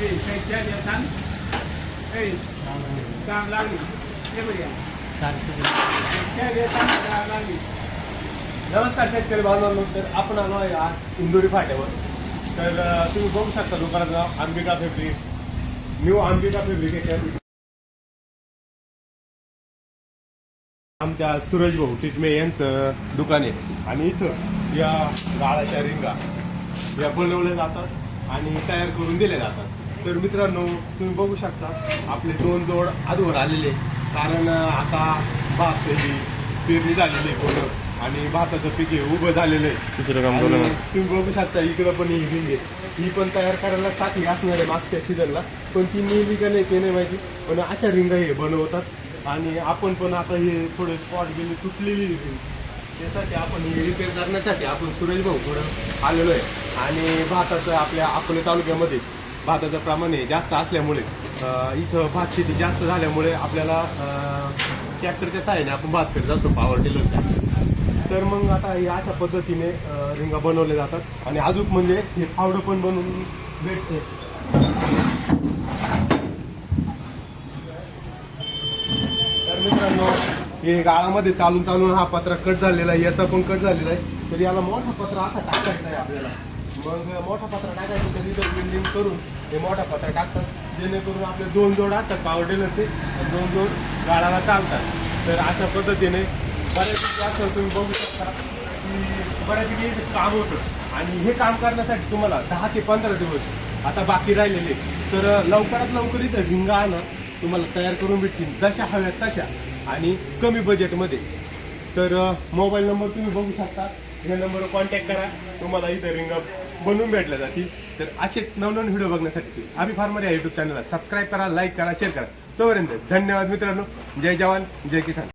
ए नमस्कार शेतकरी बांधवांनो तर आपण आलो आहे आज इंदोरी फाट्यावर. तर तुम्ही बघू शकता दुकानाचं नाव Ambika fabric new Ambika fabrication आमच्या सूरज भाऊ टिटमे यांचं दुकान आहे. आणि इथं या गाळाच्या रिंगा या बनवल्या जातात आणि तयार करून दिल्या जातात. तर मित्रांनो तुम्ही बघू शकता आपले दोन जोड आधीवर आलेले कारण आता भात पेरणी पेरणी झालेली आहे पूर्ण. आणि भाताचं पीक हे उभं झालेलं आहे. आणि तुम्ही बघू शकता इकडं पण ही रिंग आहे. ही पण तयार करायला टाकली असणार आहे मागच्या सीझनला पण ती मिळली का नाही ते नाही माहिती पण अशा रिंगा हे बनवतात. आणि आपण पण आता हे थोडे स्पॉट गेले तुटलेली रिंग. त्यासाठी आपण हे रिपेअर करण्यासाठी आपण सुरेश भाऊ थोडं आलेलो आहे. आणि भाताचं आपल्या अकोले तालुक्यामध्ये भाताचं प्रमाण हे जास्त असल्यामुळे इथं भात शेती जास्त झाल्यामुळे आपल्याला ट्रॅक्टरच्या सहाय्याने आपण भात करत असतो पॉवर टिलरच्या तर मग आता हे अशा पद्धतीने रिंगा बनवल्या जातात. आणि अजून म्हणजे हे फावडं पण बनवून भेटते. तर मित्रांनो हे गाळामध्ये चालून चालून हा पत्रा कट झालेला आहे. याचा पण कट झालेला आहे. तर याला मोठा पत्रा असा टाकायचा आहे आपल्याला. मग मोठा पत्रा टाकायचं तर तिथं बिल्डिंग करून हे मोठा पत्रा टाकतात. जेणेकरून आपले दोन जोड असतात पावर टेलरचे दोन जोड गाळाला चालतात. तर अशा पद्धतीने बऱ्यापैकी असं तुम्ही बघू शकता की बऱ्यापैकी काम होतं आणि हे काम करण्यासाठी तुम्हाला दहा ते पंधरा दिवस आता बाकी राहिलेले तर लवकरात लवकर इथं झिंगा आणा तुम्हाला तयार करून भेटतील जशा हव्यात तशा आणि कमी बजेटमध्ये तर मोबाईल नंबर तुम्ही बघू शकता. या नंबरवर कॉन्टॅक्ट करा. तुम्हाला इथं रिंगा बनवून भेटल्या जातील. तर असे नवनवीन व्हिडिओ बघण्यासाठी आम्ही फार्मर या युट्यूब चॅनलला सबस्क्राईब करा लाईक करा शेअर करा. तोपर्यंत धन्यवाद मित्रांनो. जय जवान जय किसान.